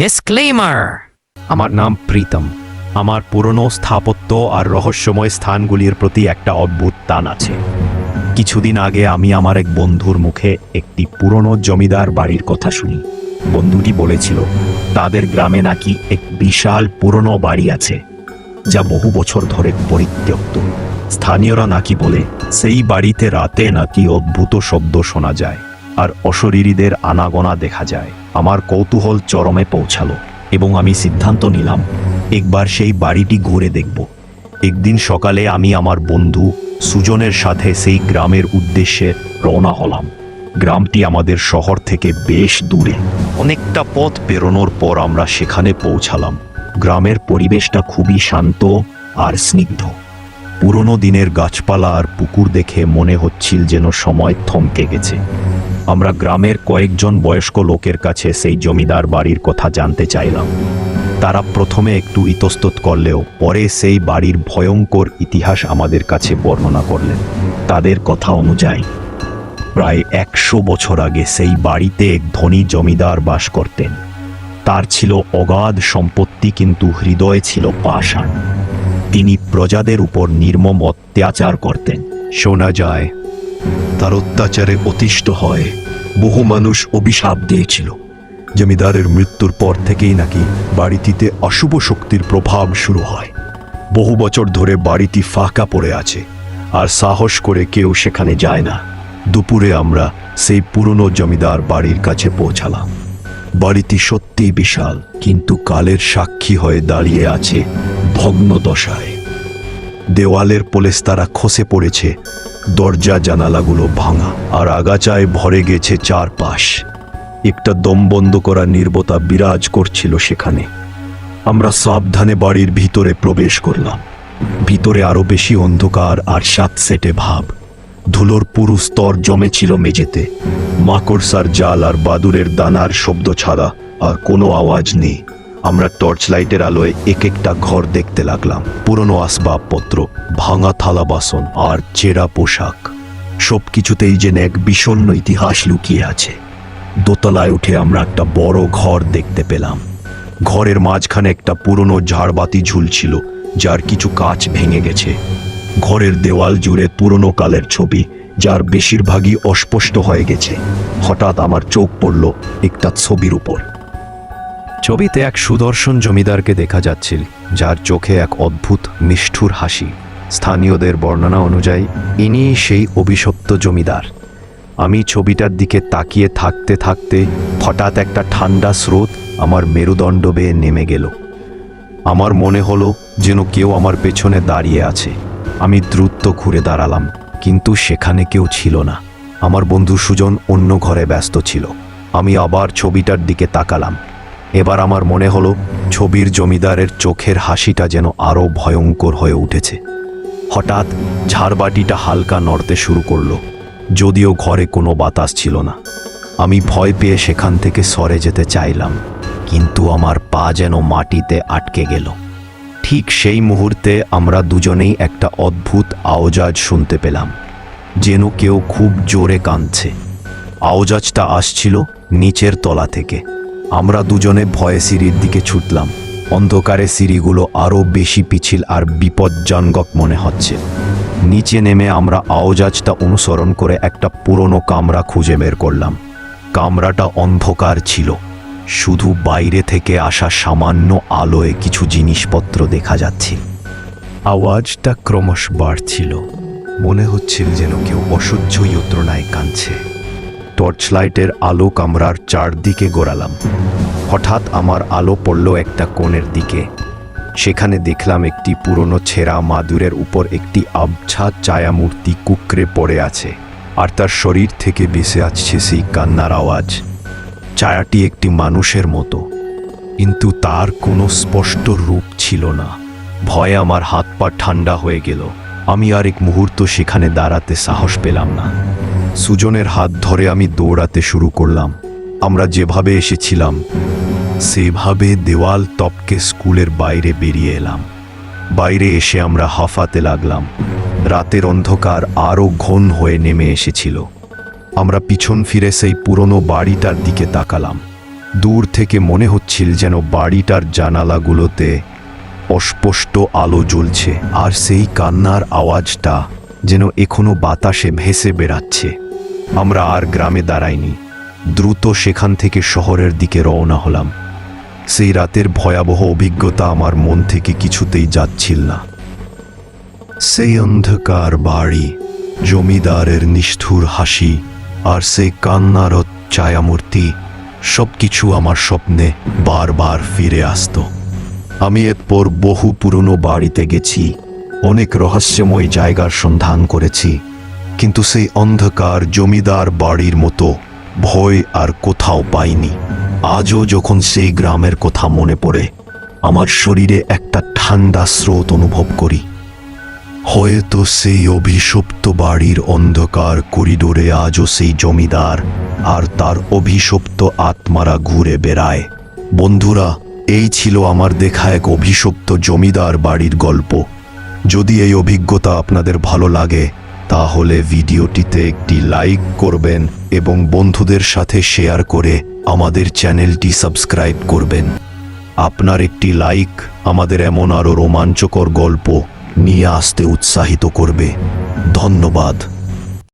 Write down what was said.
Disclaimer আমার নাম প্রীতম। আমার পুরনো স্থাপত্য আর রহস্যময় স্থানগুলির প্রতি একটা অদ্ভুত টান আছে। কিছুদিন আগে আমি আমার এক বন্ধুর মুখে একটি পুরনো জমিদার বাড়ির কথা শুনি। বন্ধুটি বলেছিল, তাদের গ্রামে নাকি এক বিশাল পুরনো বাড়ি আছে, যা বহু বছর ধরে পরিত্যক্ত। স্থানীয়রা নাকি বলে, সেই বাড়িতে রাতে নাকি অদ্ভুত শব্দ শোনা যায়। আর অশরীরীদের আনাগোনা দেখা যায়। আমার কৌতূহল চরমে পৌঁছালো এবং আমি সিদ্ধান্ত নিলাম, একবার সেই বাড়িটি ঘুরে দেখব। একদিন সকালে আমি আমার বন্ধু সুজনের সাথে সেই গ্রামের উদ্দেশ্যে রওনা হলাম। গ্রামটি আমাদের শহর থেকে বেশ দূরে। অনেকটা পথ পেরোনোর পর আমরা সেখানে পৌঁছালাম। গ্রামের পরিবেশটা খুবই শান্ত আর স্নিগ্ধ। পুরনো দিনের গাছপালা আর পুকুর দেখে মনে হচ্ছিল যেন সময় থমকে গেছে। আমরা গ্রামের কয়েকজন বয়স্ক লোকের কাছে সেই জমিদার বাড়ির কথা জানতে চাইলাম। তারা প্রথমে একটু ইতস্তত করলেও পরে সেই বাড়ির ভয়ঙ্কর ইতিহাস আমাদের কাছে বর্ণনা করলেন। তাদের কথা অনুযায়ী, প্রায় একশো বছর আগে সেই বাড়িতে এক ধনী জমিদার বাস করতেন। তার ছিল অগাধ সম্পত্তি কিন্তু হৃদয়ে ছিল পাষাণ। তিনি প্রজাদের উপর নির্মম অত্যাচার করতেন। শোনা যায়, তার অত্যাচারে অতিষ্ঠ হয় বহু মানুষ অভিশাপ দিয়েছিল। জমিদারের মৃত্যুর পর থেকেই নাকি বাড়িটিতে অশুভ শক্তির প্রভাব শুরু হয়। বহু বছর ধরে বাড়িটি ফাঁকা পড়ে আছে, আর সাহস করে কেউ সেখানে যায় না। দুপুরে আমরা সেই পুরনো জমিদার বাড়ির কাছে পৌঁছালাম। বাড়িটি সত্যি বিশাল, কিন্তু কালের সাক্ষী হয়ে দাঁড়িয়ে আছে ভগ্ন দশায় দেওয়ালের পোলেস্তারা খসে পড়েছে, দরজা জানালাগুলো ভাঙা, আর আগাচায় ভরে গেছে চারপাশ। একটা দম বন্ধ করা নির্বতা বিরাজ করছিল সেখানে। আমরা সাবধানে বাড়ির ভিতরে প্রবেশ করলাম। ভিতরে আরও বেশি অন্ধকার আর সাত সেটে ভাব। ধুলোর পুরু স্তর জমেছিল মেঝেতে। মাকড়সার জাল আর বাদুরের দানার শব্দ ছাড়া আর কোনো আওয়াজ নেই। আমরা টর্চ লাইটের আলোয় এক একটা ঘর দেখতে লাগলাম। পুরনো আসবাবপত্র, ভাঙা থালা বাসন আর চেরা পোশাক। সব কিছুতেই যেন এক বিষণ্ণ ইতিহাস লুকিয়ে আছে। দোতলায় উঠে আমরা একটা বড় ঘর দেখতে পেলাম। ঘরের মাঝখানে একটা পুরনো ঝাড়বাতি ঝুলছিল, যার কিছু কাচ ভেঙে গেছে। ঘরের দেওয়াল জুড়ে পুরনো কালের ছবি, যার বেশিরভাগই অস্পষ্ট হয়ে গেছে। হঠাৎ আমার চোখ পড়ল একটা ছবির উপর। ছবিতে এক সুদর্শন জমিদারকে দেখা যাচ্ছিল, যার চোখে এক অদ্ভুত নিষ্ঠুর হাসি। স্থানীয়দের বর্ণনা অনুযায়ী, ইনি সেই অভিশপ্ত জমিদার। আমি ছবিটার দিকে তাকিয়ে থাকতে থাকতে হঠাৎ একটা ঠান্ডা স্রোত আমার মেরুদণ্ড বেয়ে নেমে গেল। আমার মনে হলো যেন কেউ আমার পেছনে দাঁড়িয়ে আছে। আমি দ্রুত ঘুরে দাঁড়ালাম, কিন্তু সেখানে কেউ ছিল না। আমার বন্ধু সুজন অন্য ঘরে ব্যস্ত ছিল। আমি আবার ছবিটার দিকে তাকালাম। এবার আমার মনে হলো ছবির জমিদারের চোখের হাসিটা যেন আরও ভয়ঙ্কর হয়ে উঠেছে। হঠাৎ ঝাড়বাটিটা হালকা নড়তে শুরু করল, যদিও ঘরে কোনো বাতাস ছিল না। আমি ভয় পেয়ে সেখান থেকে সরে যেতে চাইলাম, কিন্তু আমার পা যেন মাটিতে আটকে গেল। ঠিক সেই মুহূর্তে আমরা দুজনেই একটা অদ্ভুত আওজাজ শুনতে পেলাম, যেন কেউ খুব জোরে কাঁদছে। আওজাজটা আসছিল নিচের তলা থেকে। আমরা দুজনে ভয়ে সিঁড়ির দিকে ছুটলাম। অন্ধকারে সিঁড়িগুলো আরও বেশি পিছিল আর বিপজ্জনক মনে হচ্ছে। নিচে নেমে আমরা আওজাজটা অনুসরণ করে একটা পুরনো কামরা খুঁজে বের করলাম। কামরাটা অন্ধকার ছিল। শুধু বাইরে থেকে আসা সামান্য আলোয় কিছু জিনিসপত্র দেখা যাচ্ছে। আওয়াজটা ক্রমশ বাড়ছিল। মনে হচ্ছিল যেন কেউ অসহ্য যন্ত্রণায় কাঁদছে। টর্চ লাইটের আলো কামরার চারদিকে গোড়ালাম। হঠাৎ আমার আলো পড়ল একটা কোণের দিকে। সেখানে দেখলাম একটি পুরনো ছেঁড়া মাদুরের উপর একটি আবছা ছায়ামূর্তি কুকরে পড়ে আছে, আর তার শরীর থেকে বেসে আসছে সেই কান্নার আওয়াজ। ছায়াটি একটি মানুষের মতো, কিন্তু তার কোনো স্পষ্ট রূপ ছিল না। ভয়ে আমার হাত পা ঠান্ডা হয়ে গেল। আমি আর এক মুহূর্ত সেখানে দাঁড়াতে সাহস পেলাম না। সুজনের হাত ধরে আমি দৌড়াতে শুরু করলাম। আমরা যেভাবে এসেছিলাম, সেভাবে দেওয়াল তপকে স্কুলের বাইরে বেরিয়ে এলাম। বাইরে এসে আমরা হাফাতে লাগলাম। রাতের অন্ধকার আরও ঘন হয়ে নেমে এসেছিল। আমরা পিছন ফিরে সেই পুরনো বাড়িটার দিকে তাকালাম। দূর থেকে মনে হচ্ছিল যেন বাড়িটার জানালাগুলোতে অস্পষ্ট আলো জ্বলছে, আর সেই কান্নার আওয়াজটা যেন এখনও বাতাসে ভেসে বেড়াচ্ছে। আমরা আর গ্রামে দাঁড়াইনি, দ্রুত সেখান থেকে শহরের দিকে রওনা হলাম। সেই রাতের ভয়াবহ অভিজ্ঞতা আমার মন থেকে কিছুতেই যাচ্ছিল না। সেই অন্ধকার বাড়ি, জমিদারের নিষ্ঠুর হাসি আর সেই কান্নারত ছায়ামূর্তি সব কিছু আমার স্বপ্নে বারবার ফিরে আসতো। আমি এরপর বহু পুরনো বাড়িতে গেছি, অনেক রহস্যময় জায়গার সন্ধান করেছি। কিন্তু সেই অন্ধকার জমিদার বাড়ির মতো ভয় আর কোথাও পাইনি। আজও যখন সেই গ্রামের কথা মনে পড়ে, আমার শরীরে একটা ঠান্ডা স্রোত অনুভব করি। হয়তো সেই অভিশপ্ত বাড়ির অন্ধকার করিডোরে আজও সেই জমিদার আর তার অভিশপ্ত আত্মারা ঘুরে বেড়ায়। বন্ধুরা, এই ছিল আমার দেখা এক অভিশপ্ত জমিদার বাড়ির গল্প। যদি এই অভিজ্ঞতা আপনাদের ভালো লাগে তাহলে ভিডিওটিতে একটি লাইক করবেন এবং বন্ধুদের সাথে শেয়ার করে আমাদের চ্যানেলটি সাবস্ক্রাইব করবেন। আপনার একটি লাইক আমাদের এমন আরও রোমাঞ্চকর গল্প নিয়ে আসতে উৎসাহিত করবে। ধন্যবাদ।